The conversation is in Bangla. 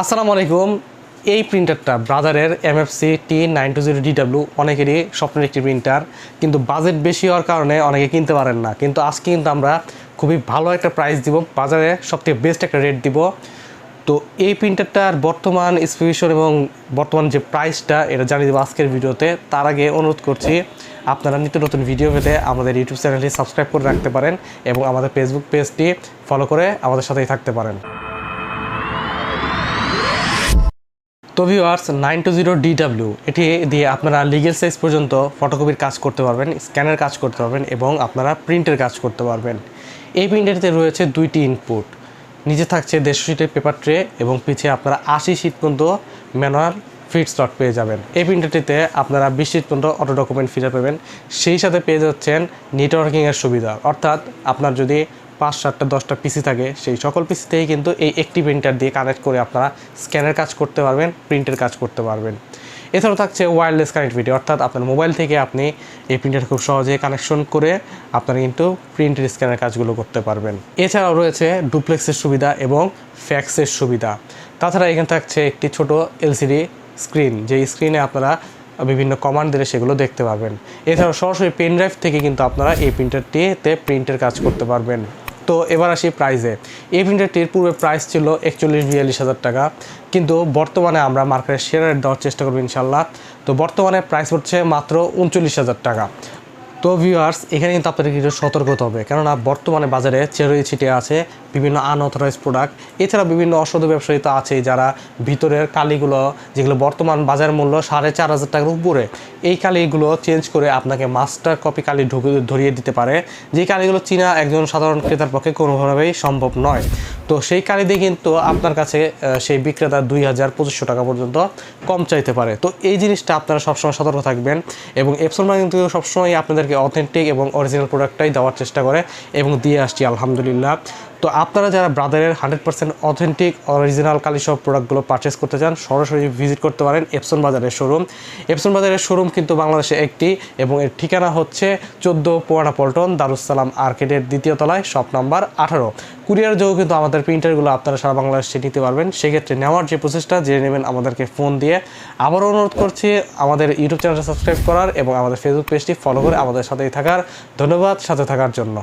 আসসালামু আলাইকুম। এই প্রিন্টারটা ব্রাদারের MFC T nine two zero DW অনেকেরই স্বপ্নের একটি প্রিন্টার কিন্তু বাজেট বেশি হওয়ার কারণে অনেকে কিনতে পারেন না। কিন্তু আজকে কিন্তু আমরা খুবই ভালো একটা প্রাইস দিব, বাজারে সবথেকে বেস্ট একটা রেট দিব। তো এই প্রিন্টারটার বর্তমান স্পেসিফিকেশন এবং বর্তমান যে প্রাইসটা এটা জানিয়ে দেবো আজকের ভিডিওতে। তার আগে অনুরোধ করছি, আপনারা নিত্য নতুন ভিডিও পেতে আমাদের ইউটিউব চ্যানেলটি সাবস্ক্রাইব করে রাখতে পারেন এবং আমাদের ফেসবুক পেজটি ফলো করে আমাদের সাথেই থাকতে পারেন। তো viewers nine two zero DW এটি দিয়ে আপনারা লিগেল সাইজ পর্যন্ত ফটোকপির কাজ করতে পারবেন স্ক্যানের কাজ করতে পারবেন এবং আপনারা প্রিন্টের কাজ করতে পারবেন। এই প্রিন্টারতে রয়েছে দুইটি ইনপুট নিচে থাকছে দেড়শো শিটের পেপার ট্রে এবং পিছিয়ে আপনারা আশি শিট পর্যন্ত ম্যানুয়াল ফিট স্লট পেয়ে যাবেন। এই প্রিন্টারটিতে আপনারা বিশ শিট পর্যন্ত অটো ডকুমেন্ট ফিরে পাবেন, সেই সাথে পেয়ে যাচ্ছেন নেটওয়ার্কিংয়ের সুবিধা। অর্থাৎ আপনার যদি পাঁচ সাতটা দশটা পিসি থাকে, সেই সকল পিসি পিসিতেই কিন্তু এই একটি প্রিন্টার দিয়ে কানেক্ট করে আপনারা স্ক্যানের কাজ করতে পারবেন প্রিন্টের কাজ করতে পারবেন। এছাড়াও থাকছে ওয়্যারলেস কানেক্টিভিটি অর্থাৎ আপনার মোবাইল থেকে আপনি এই প্রিন্টার খুব সহজে কানেকশন করে আপনারা কিন্তু প্রিন্টের স্ক্যানের কাজগুলো করতে পারবেন। এছাড়াও রয়েছে ডুপ্লেক্সের সুবিধা এবং ফ্যাক্সের সুবিধা। তাছাড়া এখানে থাকছে একটি ছোট এলসিডি স্ক্রিন যে স্ক্রিনে আপনারা বিভিন্ন কমান্ড দিলে সেগুলো দেখতে পারবেন। এছাড়াও সরাসরি পেন ড্রাইভ থেকে কিন্তু আপনারা এই প্রিন্টারটিতে প্রিন্টের কাজ করতে পারবেন। তো এবার আসি প্রাইসে এই প্রিন্টারটির পূর্বে প্রাইস ছিল একচল্লিশ বিয়াল্লিশ হাজার টাকা। কিন্তু বর্তমানে আমরা মার্কেটে সেরা রেট দেওয়ার চেষ্টা করব ইনশাল্লাহ তো বর্তমানে প্রাইস হচ্ছে মাত্র উনচল্লিশ হাজার টাকা। তো ভিউয়ার্স এখানে কিন্তু আপনাদের কিছু সতর্ক হতে হবে। কেননা বর্তমানে বাজারে চেরোই ছিটে আছে বিভিন্ন আনঅথরাইজ প্রোডাক্ট এছাড়া বিভিন্ন অসাধু ব্যবসায়ী তো আছেই যারা ভিতরের কালিগুলো, যেগুলো বর্তমান বাজার মূল্য সাড়ে চার হাজার টাকার উপরে, এই কালিগুলো চেঞ্জ করে আপনাকে মাস্টার কপি কালি ঢুকে ধরিয়ে দিতে পারে। যে কালিগুলো চীনা একজন সাধারণ ক্রেতার পক্ষে কোনোভাবেই সম্ভব নয়। তো সেই কালি দিয়ে কিন্তু আপনার কাছে সেই বিক্রেতা দুই হাজার পঁচিশশো টাকা পর্যন্ত কম চাইতে পারে। তো এই জিনিসটা আপনারা সবসময় সতর্ক থাকবেন এবং এপসন কিন্তু সবসময় আপনাদেরকে অথেন্টিক এবং অরিজিনাল প্রোডাক্টটাই দেওয়ার চেষ্টা করে এবং দিয়ে আসছি, আলহামদুলিল্লাহ। তো আপনারা যারা ব্রাদারের হান্ড্রেড পার্সেন্ট অথেন্টিক অরিজিনাল কালি সব প্রোডাক্টগুলো পারচেস করতে চান, সরাসরি ভিজিট করতে পারেন এপসন বাজারের শোরুম এপসন বাজারের শোরুম কিন্তু বাংলাদেশে একটি এবং এর ঠিকানা হচ্ছে চোদ্দ পোয়ানা পল্টন দারুসালাম আর্কেডের দ্বিতীয় তলায় শপ নাম্বার আঠারো। কুরিয়ার যোগেও কিন্তু আমাদের প্রিন্টারগুলো আপনারা সারা বাংলাদেশে নিতে পারবেন। সেক্ষেত্রে নেওয়ার যে প্রসেসটা জেনে নেবেন আমাদেরকে ফোন দিয়ে। আবারও অনুরোধ করছি, আমাদের ইউটিউব চ্যানেলটা সাবস্ক্রাইব করার এবং আমাদের ফেসবুক পেজটি ফলো করে আমাদের সাথেই থাকার। ধন্যবাদ, সাথে থাকার জন্য।